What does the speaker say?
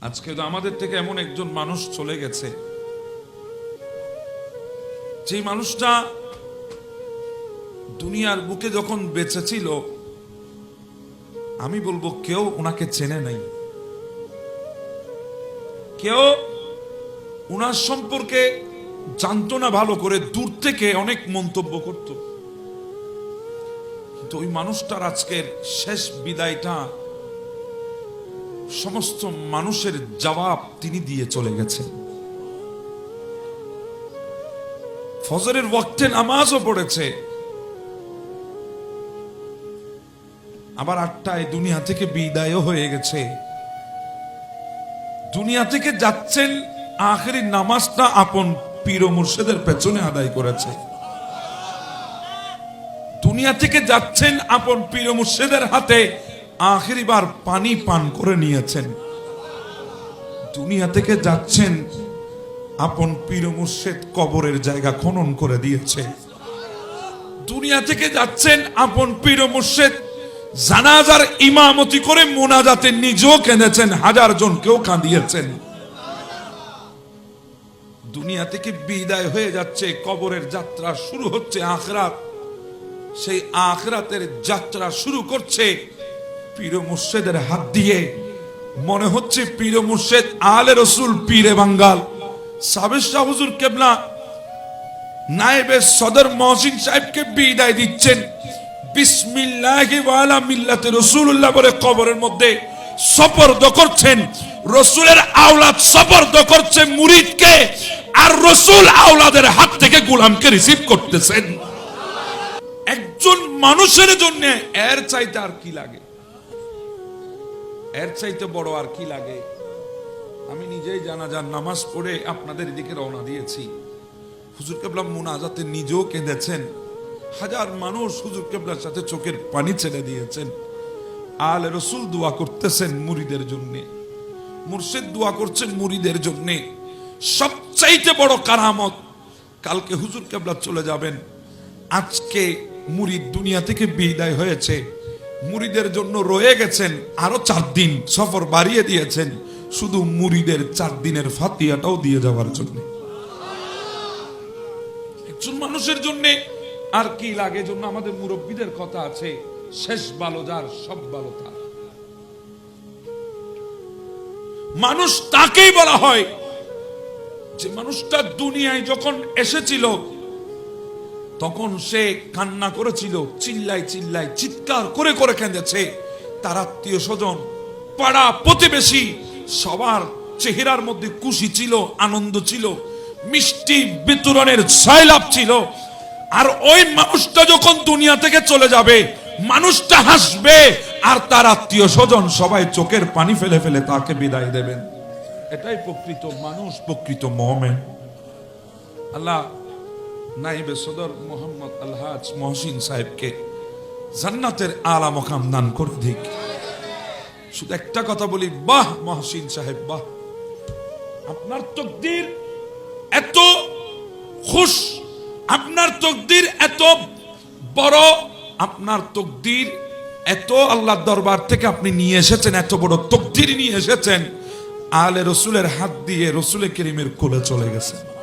আজকে তো আমাদের থেকে এমন একজন মানুষ চলে গেছে। যে মানুষটা দুনিয়ার বুকে যখন বেঁচে ছিল, আমি বলব কেউ ওনাকে চেনে নাই। কেউ ওনার সম্পর্কে জানতো না ভালো করে, দূর থেকে অনেক মন্তব্য করত। কিন্তু ওই মানুষটার আজকের শেষ বিদায়টা সমস্ত মানুষের জবাব তিনি দিয়ে চলে গেছেন ফজরের ওয়াক্তে নামাজও পড়েছে। আবার আটটায় দুনিয়া থেকে বিদায়ও হয়ে গেছে। দুনিয়া থেকে যাচ্ছেন, আখেরি নামাজটা আপন পীর মুর্শেদের পেছনে আদায় করেছে। দুনিয়া থেকে যাচ্ছেন আপন পীর মুর্শেদের হাতে আখেরিবার পানি পান করে নিয়েছেন। দুনিয়া থেকে যাচ্ছেন, আপন পীর মুর্শেদ কবরের জায়গা খনন করে দিয়েছে। দুনিয়া থেকে যাচ্ছেন, আপন পীর মুর্শেদ জানাজার ইমামতি করে মোনাজাতে নিজেও কেঁদেছেন, হাজার জনকেও কাঁদিয়েছেন। দুনিয়া থেকে বিদায় হয়ে যাচ্ছে, কবরের যাত্রা শুরু হচ্ছে, আখরাত। সেই আখরাতের যাত্রা শুরু করছে পীর মুর্শেদের হাত দিয়ে মনে হচ্ছে মুর্শেদ আলে রসুল পীরে বাঙ্গাল। সাবের শাহ হুজুর কেবলা সদর মহসিন সাহেবকে বিদায় দিচ্ছেন। বিসমিল্লাহি ওয়ালা মিল্লাতে বলে কবরের মধ্যে করছেন। রসুলের আওলাদ করছে মুরিদকে আর রসুল আওলাদের হাত থেকে গোলামকে রিসিভ করতেছেন। একজন মানুষের জন্য এর চাইতে আর কি লাগে? এর চাইতে বড় আর কি লাগে? আমি নিজেই জানাজার নামাজ পড়ে আপনাদের দিকে রওনা দিয়েছি। হুজুর কেবলা মুনাজাতে নিজেও কেঁদেছেন। হাজার মানুষ হুজুর কেবলার সাথে চোখের পানি ছেড়ে দিয়েছেন। আল রসুল দোয়া করতেছেন মুরিদের জন্যে। মুর্শিদ দোয়া করছেন মুরিদের জন্য। সবচাইতে বড় কারামত, কালকে হুজুর কেবলা চলে যাবেন। আজকে মুরিদ দুনিয়া থেকে বিদায় হয়েছে। মুরিদের জন্য রয়ে গেছেন আরও চার দিন সফর বাড়িয়ে দিয়েছেন, শুধু মুরিদের চার দিনের ফাতিয়াটাও দিয়ে যাওয়ার জন্য। একজন মানুষের জন্য আর কি লাগে জন্য আমাদের মুরব্বীদের কথা আছে, শেষ ভালো যার, সব ভালো তার। মানুষ তাকেই বলা হয় যে মানুষটা দুনিয়ায় যখন এসেছিল তখন সে কান্না করেছিল চিল্লাই চিল্লাই চিৎকার করে করে কেঁদেছে। তার আত্মীয় স্বজন, পাড়া প্রতিবেশী, সবার চেহারার মধ্যে খুশি ছিল, আনন্দ ছিল, মিষ্টি বিতরণের সয়লাভ ছিল। আর ওই মানুষটা যখন দুনিয়া থেকে চলে যাবে, মানুষটা হাসবে, আর তার আত্মীয় স্বজন সবাই চোখের পানি ফেলে ফেলে তাকে বিদায় দেবেন। এটাই প্রকৃত মানুষ, প্রকৃত মহমেন আল্লাহ নাইবে সদর মোহাম্মদ আলহাজ মহসিন সাহেবকে জান্নাতের আলা মকাম দান করে দিক। শুধু একটা কথা বলি, বাহ মহসিন সাহেব, বাহ। আপনার তকদির এত খুশ, আপনার তকদির এত বড়, আপনার তকদির এত আল্লাহর দরবার থেকে আপনি নিয়ে এসেছেন, এত বড় তকদির নিয়ে এসেছেন, আলে রসুলের হাত দিয়ে রসুলের কেরিমের কোলে চলে গেছেন